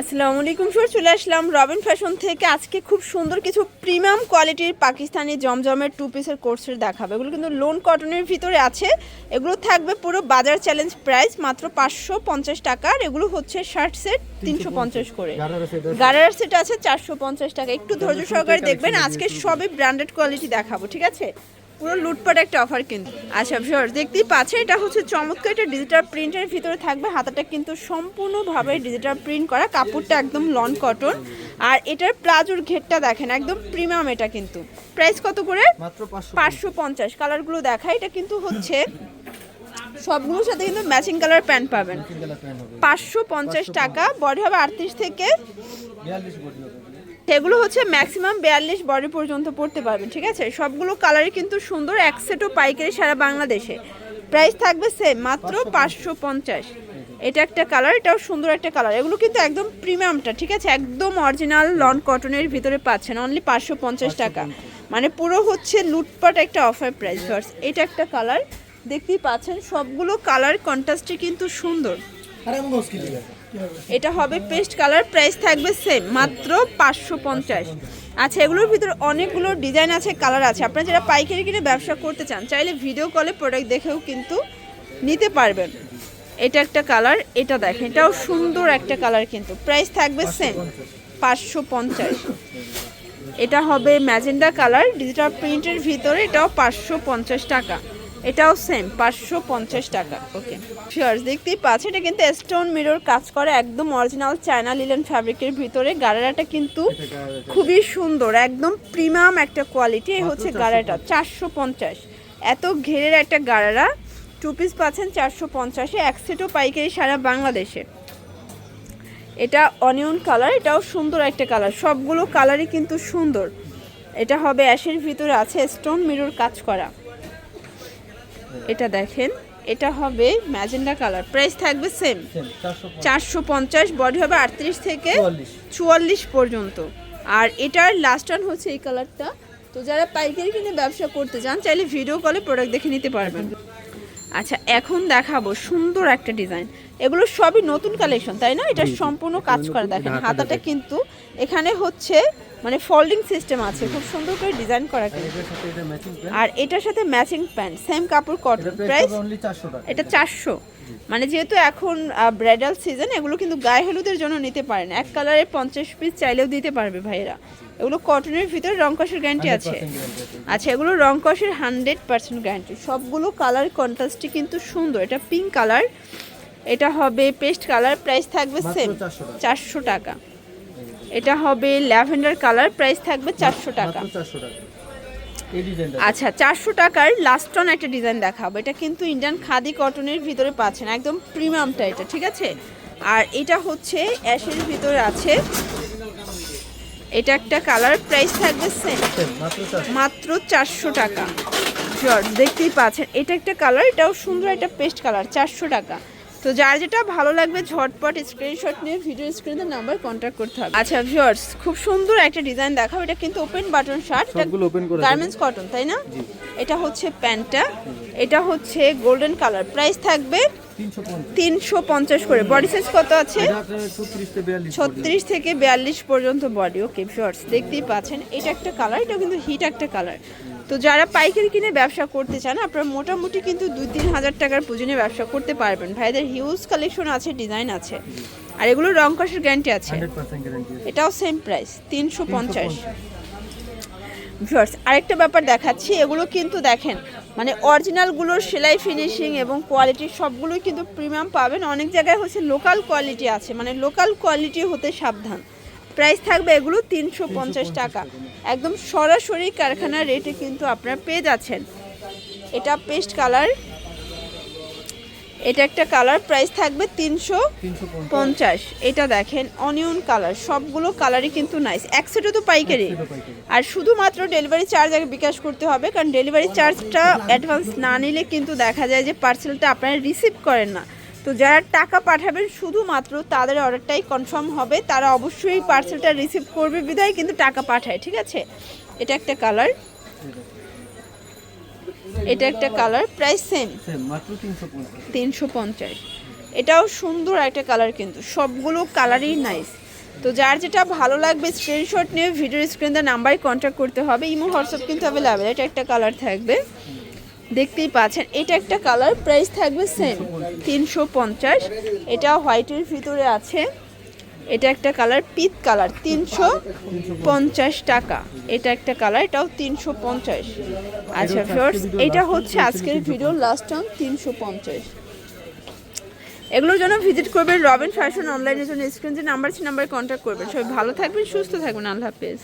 আসসালামু আলাইকুম চলে আসলাম রবিন ফ্যাশন থেকে। আজকে খুব সুন্দর কিছু প্রিমিয়াম কোয়ালিটির পাকিস্তানি জমজমের টু পিসের কোর্সের দেখাবে। এগুলো কিন্তু লোন কটনের ভিতরে আছে। এগুলো থাকবে পুরো বাজার চ্যালেঞ্জ প্রাইস মাত্র পাঁচশো পঞ্চাশ টাকার। এগুলো হচ্ছে শার্ট সেট তিনশো পঞ্চাশ করে। গারার সেট আছে। চারশো পঞ্চাশ টাকা। একটু ধৈর্য সহকারে দেখবেন আজকে সবই ব্র্যান্ডেড কোয়ালিটি দেখাবো ঠিক আছে? পুরো লুটপাট একটা অফার কিন্তু। আচ্ছা ভিউয়ার্স দেখতেই পাচ্ছে এটা হচ্ছে চমৎকার একটা ডিজিটাল প্রিন্টের ভিতরে থাকবে। হাতাটা কিন্তু সম্পূর্ণভাবে ডিজিটাল প্রিন্ট করা কাপড়টা একদম লন কটন আর এটার প্লাজোর ঘেরটা দেখেন একদম প্রিমিয়াম এটা কিন্তু। প্রাইস কত করে? মাত্র পাঁচশো পঞ্চাশ। কালারগুলো দেখায় এটা কিন্তু হচ্ছে সবগুলোর সাথে কিন্তু ম্যাচিং কালার প্যান্ট পাবেন। পাঁচশো পঞ্চাশ টাকা বডি হবে আটত্রিশ থেকে এগুলো হচ্ছে ম্যাক্সিমাম বিয়াল্লিশ বডি পর্যন্ত পড়তে পারবেন, ঠিক আছে? সবগুলো কালারই কিন্তু সুন্দর, এক সেটও পাইকারি সারা বাংলাদেশে। প্রাইস থাকবে সেম মাত্র পাঁচশো পঞ্চাশ। এটা একটা কালার এটাও সুন্দর একটা কালার এগুলো কিন্তু একদম প্রিমিয়ামটা ঠিক আছে? একদম অরিজিনাল লন কটনের ভিতরে পাচ্ছেন অনলি পাঁচশো পঞ্চাশ টাকা। মানে পুরো হচ্ছে লুটপাট একটা অফার প্রাইস এটা একটা কালার দেখতেই পাচ্ছেন? সবগুলো কালার কন্ট্রাস্টই কিন্তু সুন্দর। এটা হবে পেস্ট কালার, প্রাইস থাকবে সেম মাত্র পাঁচশো পঞ্চাশ। আচ্ছা এগুলোর ভিতরে অনেকগুলো ডিজাইন আছে, কালার আছে। আপনারা যারা পাইকারি কিনে ব্যবসা করতে চান, চাইলে ভিডিও কলে প্রোডাক্ট দেখেও কিন্তু নিতে পারবেন। এটা একটা কালার, এটা দেখেন, এটাও সুন্দর একটা কালার কিন্তু। প্রাইস থাকবে সেম পাঁচশো পঞ্চাশ। এটা হবে ম্যাজেন্ডা কালার ডিজিটাল প্রিন্টের ভিতরে এটাও পাঁচশো পঞ্চাশ টাকা। এটাও সেম পাঁচশো পঞ্চাশ টাকা ওকে শিওর্স দেখতেই পাচ্ছেন এটা কিন্তু স্টোন মিরর কাজ করে একদম অরিজিনাল চায়না লিলেন ফ্যাব্রিকের ভিতরে। গাড়াটা কিন্তু খুবই সুন্দর একদম প্রিমিয়াম একটা কোয়ালিটি এই হচ্ছে গাড়াটা চারশো পঞ্চাশ। এত ঘেরের একটা গাড়ারা টু পিস পাচ্ছেন চারশো পঞ্চাশে এক সেটও পাইকারি সারা বাংলাদেশে। এটা অনিয়ন কালার এটাও সুন্দর একটা কালার সবগুলো কালারই কিন্তু সুন্দর। এটা হবে অ্যাশের ভিতরে আছে স্টোন মিরর কাজ করা। এটা দেখেন এটা হবে ম্যাজেন্ডা কালার। প্রাইস থাকবে সেম চারশো পঞ্চাশ। বডি হবে আটত্রিশ থেকে চুয়াল্লিশ। চুয়াল্লিশ পর্যন্ত। আর এটার লাস্ট ওয়ান হচ্ছে এই কালারটা। তো যারা পাইকারি কিনে ব্যবসা করতে চান চাইলে ভিডিও কলে প্রোডাক্ট দেখে নিতে পারবেন। আচ্ছা এখন দেখাবো সুন্দর একটা ডিজাইন এগুলো সবই নতুন কালেকশন তাই না? এটা সম্পূর্ণ কাজ করা দেখেন হাতাটা কিন্তু এখানে হচ্ছে মানে ফোল্ডিং সিস্টেম আছে খুব সুন্দর করে ডিজাইন করা আর এটার সাথে ম্যাচিং প্যান্ট সেম কাপড় কটন প্রাইস এটা চারশো। মানে যেহেতু এখন ব্রাইডাল সিজন এগুলো কিন্তু গায়ে হলুদের জন্য নিতে পারেন। এক কালারের পঞ্চাশ পিস চাইলেও দিতে পারবে ভাইয়েরা। এগুলো কটনের ভিতরে রং কষের গ্যারান্টি আছে। 100% guarantee আছে। আচ্ছা এগুলো রং কষের হান্ড্রেড পার্সেন্ট গ্যারান্টি সবগুলো কালার কন্ট্রাস্টই কিন্তু সুন্দর। এটা পিঙ্ক কালার এটা হবে পেস্ট কালার প্রাইস থাকবে সেম চারশো টাকা। এটা হবে ল্যাভেন্ডার কালার প্রাইস থাকবে চারশো টাকা। আচ্ছা চারশো টাকার লাস্ট অন একটা ডিজাইন দেখাবো। এটা কিন্তু ইন্ডিয়ান খাদি কটনের ভিতরে পাচ্ছেন একদম প্রিমিয়ামটা এটা ঠিক আছে? আর এটা হচ্ছে অ্যাশের ভিতরে আছে। এটা একটা কালার প্রাইস থাকবে সেম মাত্র চারশো। টাকা। শিওর দেখতেই পাচ্ছেন। এটা একটা কালার এটাও সুন্দর একটা পেস্ট কালার চারশো টাকা। তো যার যেটা ভালো লাগবে ঝটপট স্ক্রিনশট নিয়ে ভিডিও স্ক্রিনের নাম্বার কন্ট্যাক্ট করতে হবে। আচ্ছা ভিউয়ার্স খুব সুন্দর একটা ডিজাইন দেখাবো এটা কিন্তু ওপেন বাটন শার্ট সবগুলো ওপেন করে গার্মেন্টস কটন তাই না? এটা হচ্ছে প্যান্টটা এটা হচ্ছে গোল্ডেন কালার প্রাইস থাকবে তিনশো পঞ্চাশ। করে। বডি সাইজ কত আছে? ছত্রিশ থেকে বিয়াল্লিশ পর্যন্ত বডি ওকে শর্টস দেখতেই পাচ্ছেন এটা একটা কালার এটা কিন্তু হিট একটা কালার তো যারা পাইকারি কিনে ব্যবসা করতে চান আপনারা মোটামুটি কিন্তু দুই তিন হাজার টাকার পুঁজি ব্যবসা করতে পারবেন। ভাইদের হিউজ কালেকশন আছে ডিজাইন আছে। আর এগুলো রং কষের গ্যারান্টি আছে। গ্যারান্টি এটাও সেম প্রাইস তিনশো পঞ্চাশ। ভিউয়ার্স আরেকটা ব্যাপার দেখাচ্ছি এগুলো কিন্তু দেখেন মানে অরিজিনালগুলোর সেলাই ফিনিশিং এবং কোয়ালিটি সবগুলোই কিন্তু প্রিমিয়াম পাবেন। অনেক জায়গায় হচ্ছে লোকাল কোয়ালিটি আছে মানে লোকাল কোয়ালিটি হতে সাবধান। প্রাইস থাকবে এগুলো তিনশো পঞ্চাশ টাকা। একদম সরাসরি কারখানার রেটে কিন্তু আপনারা পেয়ে যাচ্ছেন। এটা পেস্ট কালার এটা একটা কালার প্রাইস থাকবে তিনশো পঞ্চাশ। এটা দেখেন অনিয়ন কালার সবগুলো কালারই কিন্তু নাইস এক সেটও তো পাইকারি। পাইকারি। আর শুধুমাত্র ডেলিভারি চার্জ আগে বিকাশ করতে হবে কারণ ডেলিভারি চার্জটা অ্যাডভান্স না নিলে কিন্তু দেখা যায় যে পার্সেলটা আপনারা রিসিভ করেন না। তো যারা টাকা পাঠাবেন শুধুমাত্র তাদের অর্ডারটাই কনফার্ম হবে। তারা অবশ্যই পার্সেলটা রিসিভ করবে বিধায় কিন্তু টাকা পাঠায় ঠিক আছে? এটা একটা কালার এটা একটা কালার প্রাইস সেম তিনশো পঞ্চাশ। এটাও সুন্দর একটা কালার কিন্তু সবগুলো কালারই নাইস তো যার যেটা ভালো লাগবে স্ক্রিনশট নিয়ে ভিডিওর স্ক্রিন দেওয়ার নাম্বারে কন্ট্যাক্ট করতে হবে। ইমো হোয়াটসঅ্যাপ কিন্তু অ্যাভেলেবেল এটা একটা কালার থাকবে। দেখতেই পাচ্ছেন এটা একটা কালার প্রাইস থাকবে সেম তিনশো পঞ্চাশ। এটা হোয়াইটের ভিতরে আছে। এটা একটা কালার পিত কালার তিনশো পঞ্চাশ টাকা। এটা একটা কালার এটাও তিনশো পঞ্চাশ। আচ্ছা ফিওর্স এটা হচ্ছে আজকের ভিডিও লাস্ট টাইম তিনশো পঞ্চাশ। এগুলোর জন্য ভিজিট করবেন রবিন ফ্যাশন অনলাইনের জন্য স্ক্রিন যে নাম্বার আছে নাম্বারে কন্ট্যাক্ট করবেন। সবাই ভালো থাকবেন সুস্থ থাকবেন আল্লাহ হাফেজ।